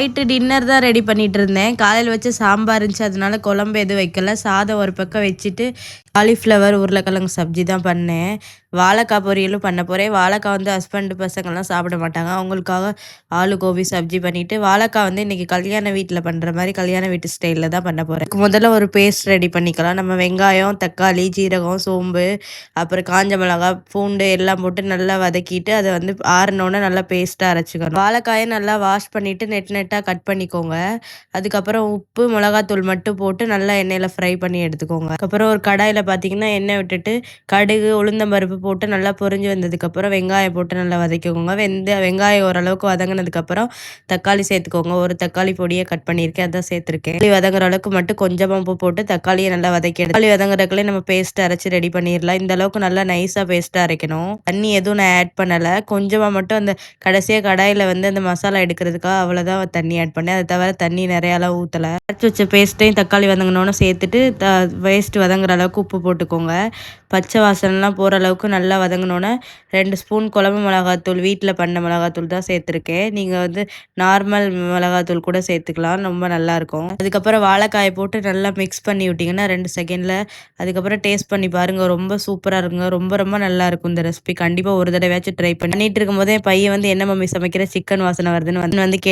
Night dinner தான் ready பண்ணிட்டு இருந்தேன் காலையில் வச்சு சாம்பார் இருந்துச்சு அதனால குழம்பு எதுவும் வைக்கல. சாதம் ஒரு பக்கம் வச்சுட்டு காலிஃப்ளவர் உருளைக்கிழங்கு சப்ஜி தான் பண்ணேன். வாழைக்காய் பொரியலும் பண்ண போகிறேன் வாழைக்காய் வந்து ஹஸ்பண்ட் பசங்கள்லாம் சாப்பிட மாட்டாங்க. அவங்களுக்காக ஆலு கோபி சப்ஜி பண்ணிவிட்டு வாழைக்காய் வந்து இன்றைக்கி கல்யாண வீட்டில் பண்ணுற மாதிரி கல்யாண வீட்டு ஸ்டைலில் தான் பண்ண போகிறேன் முதல்ல ஒரு பேஸ்ட் ரெடி பண்ணிக்கலாம். நம்ம வெங்காயம் தக்காளி ஜீரகம் சோம்பு அப்புறம் காஞ்ச மிளகாய் பூண்டு எல்லாம் போட்டு நல்லா வதக்கிட்டு அதை வந்து ஆறினோடனே நல்லா பேஸ்ட்டாக அரைச்சிக்கணும். வாழைக்காயை நல்லா வாஷ் பண்ணிவிட்டு நெட் கரெக்டாக கட் பண்ணிக்கோங்க. அதுக்கப்புறம் உப்பு மிளகாத்தூள் மட்டும் போட்டு நல்லா எண்ணெயில் ஃப்ரை பண்ணி எடுத்துக்கோங்க. அதுக்கப்புறம் ஒரு கடாயில் பார்த்தீங்கன்னா எண்ணெய் விட்டுட்டு கடுகு உளுந்தம்பருப்பு போட்டு நல்லா பொரிஞ்சு வந்ததுக்கப்புறம் வெங்காயம் போட்டு நல்லா வதக்கிக்கோங்க. வெந்த வெங்காயம் ஓரளவுக்கு வதங்கினதுக்கப்புறம் தக்காளி சேர்த்துக்கோங்க. ஒரு தக்காளி பொடியை கட் பண்ணியிருக்கேன் அதான் சேர்த்துருக்கேன். தக்காளி வதங்குற அளவுக்கு மட்டும் கொஞ்சமாக உப்பு போட்டு தக்காளியை நல்லா வதக்கி தக்காளி வதங்குறதுக்குள்ளே நம்ம பேஸ்ட் அரைச்சி ரெடி பண்ணிடலாம். இந்த அளவுக்கு நல்லா நைஸாக பேஸ்ட்டாக அரைக்கணும். தண்ணி எதுவும் நான் ஆட் பண்ணலை. கொஞ்சமாக மட்டும் அந்த கடைசியாக கடாயில் வந்து அந்த மசாலா எடுக்கிறதுக்காக அவ்வளோதான் தண்ணி ஆட் பண்ணேன். அதை தவிர தண்ணி நிறையாலாம் ஊற்றலை அரைச்சி வச்ச பேஸ்ட்டையும் தக்காளி வதங்கினோன்னு சேர்த்துட்டு த வேஸ்ட் வதங்குற அளவுக்கு உப்பு போட்டுக்கோங்க. பச்சை வாசனைலாம் போகிற அளவுக்கு நல்லா வதங்கினோன்னே ரெண்டு ஸ்பூன் குழம்பு மிளகாத்தூள் வீட்டில் பண்ண மிளகாத்தூள் தான் சேர்த்துருக்கேன். நீங்கள் வந்து நார்மல் மிளகாத்தூள் கூட சேர்த்துக்கலாம். ரொம்ப நல்லாயிருக்கும் அதுக்கப்புறம் வாழைக்காயை போட்டு நல்லா மிக்ஸ் பண்ணி விட்டிங்கன்னா ரெண்டு செகண்டில் அதுக்கப்புறம் டேஸ்ட் பண்ணி பாருங்கள் ரொம்ப சூப்பராக இருக்குங்க. ரொம்ப ரொம்ப நல்லாயிருக்கும் இந்த ரெசிபி கண்டிப்பாக ஒரு தடவையாச்சும் ட்ரை பண்ணி. பண்ணிட்டு இருக்கும்போதே பையன் வந்து என்ன மம்மி சமைக்கிற சிக்கன் வாசனை வருதுன்னு வந்து வந்து கேட்டு